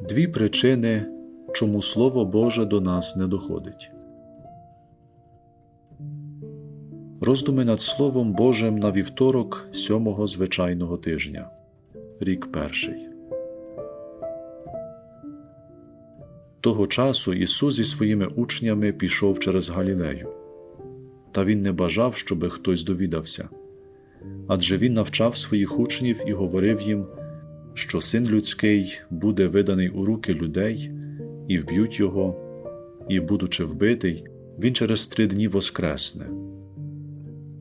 Дві причини, чому Слово Боже до нас не доходить. Роздуми над Словом Божим на вівторок сьомого звичайного тижня. Рік перший. Того часу Ісус зі своїми учнями пішов через Галілею. Та Він не бажав, щоби хтось довідався. Адже Він навчав своїх учнів і говорив їм, що син людський буде виданий у руки людей, і вб'ють його, і, будучи вбитий, він через три дні воскресне.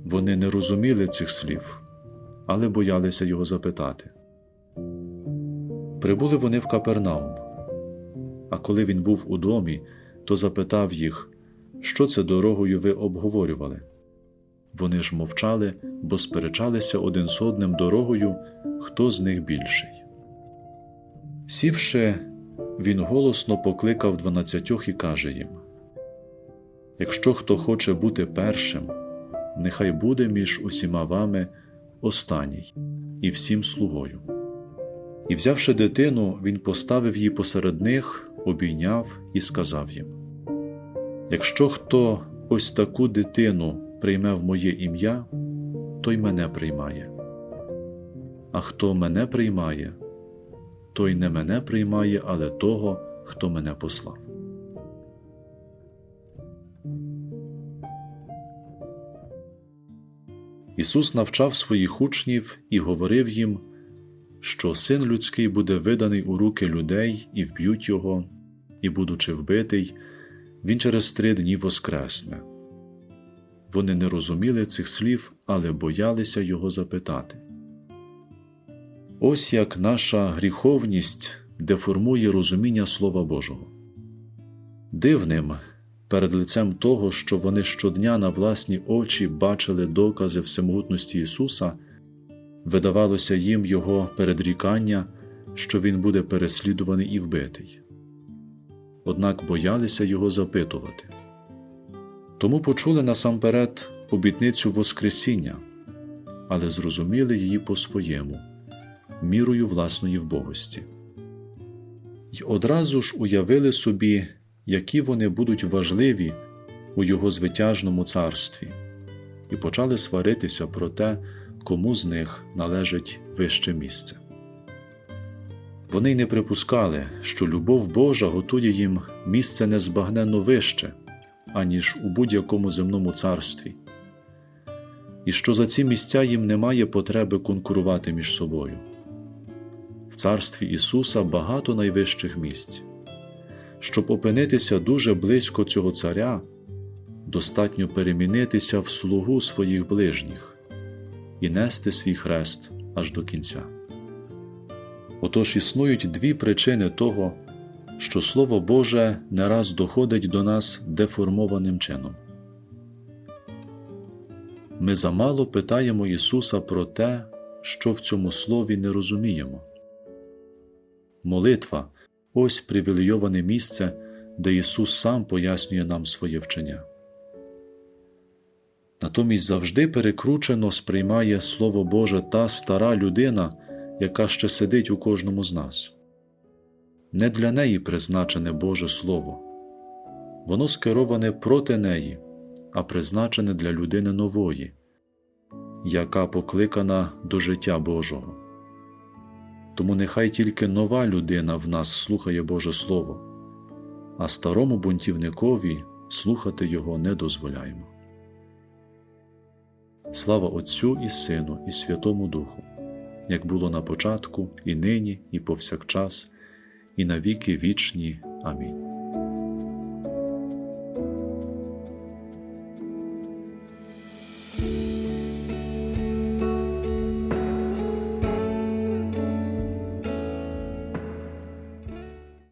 Вони не розуміли цих слів, але боялися його запитати. Прибули вони в Капернаум. А коли він був у домі, то запитав їх, що це дорогою ви обговорювали. Вони ж мовчали, бо сперечалися один з одним дорогою, хто з них більший. Сівши, він голосно покликав дванадцятьох і каже їм: Якщо хто хоче бути першим, нехай буде між усіма вами останній і всім слугою. І, взявши дитину, він поставив її посеред них, обійняв і сказав їм: Якщо хто ось таку дитину прийме в моє ім'я, той мене приймає. А хто мене приймає, той не мене приймає, але того, хто мене послав. Ісус навчав своїх учнів і говорив їм, що син людський буде виданий у руки людей і вб'ють його, і, будучи вбитий, він через три дні воскресне. Вони не розуміли цих слів, але боялися його запитати. Ось як наша гріховність деформує розуміння Слова Божого. Дивним перед лицем того, що вони щодня на власні очі бачили докази всемогутності Ісуса, видавалося їм Його передрікання, що Він буде переслідуваний і вбитий. Однак боялися його запитувати. Тому почули насамперед обітницю Воскресіння, але зрозуміли її по-своєму, мірою власної вбогості. й одразу ж уявили собі, які вони будуть важливі у його звитяжному царстві, і почали сваритися про те, кому з них належить вище місце. Вони й не припускали, що любов Божа готує їм місце незбагненно вище, аніж у будь-якому земному царстві, і що за ці місця їм немає потреби конкурувати між собою. Царстві Ісуса багато найвищих місць. Щоб опинитися дуже близько цього царя, достатньо перемінитися в слугу своїх ближніх і нести свій хрест аж до кінця. Отож існують дві причини того, що Слово Боже не раз доходить до нас деформованим чином. Ми замало питаємо Ісуса про те, що в цьому слові не розуміємо. Молитва ось привілейоване місце, де Ісус сам пояснює нам своє вчення. Натомість завжди перекручено сприймає Слово Боже та стара людина, яка ще сидить у кожному з нас. Не для неї призначене Боже Слово, воно скероване проти неї, а призначене для людини нової, яка покликана до життя Божого. Тому нехай тільки нова людина в нас слухає Боже Слово, а старому бунтівникові слухати його не дозволяємо. Слава Отцю і Сину, і Святому Духу, як було на початку, і нині, і повсякчас, і на віки вічні. Амінь.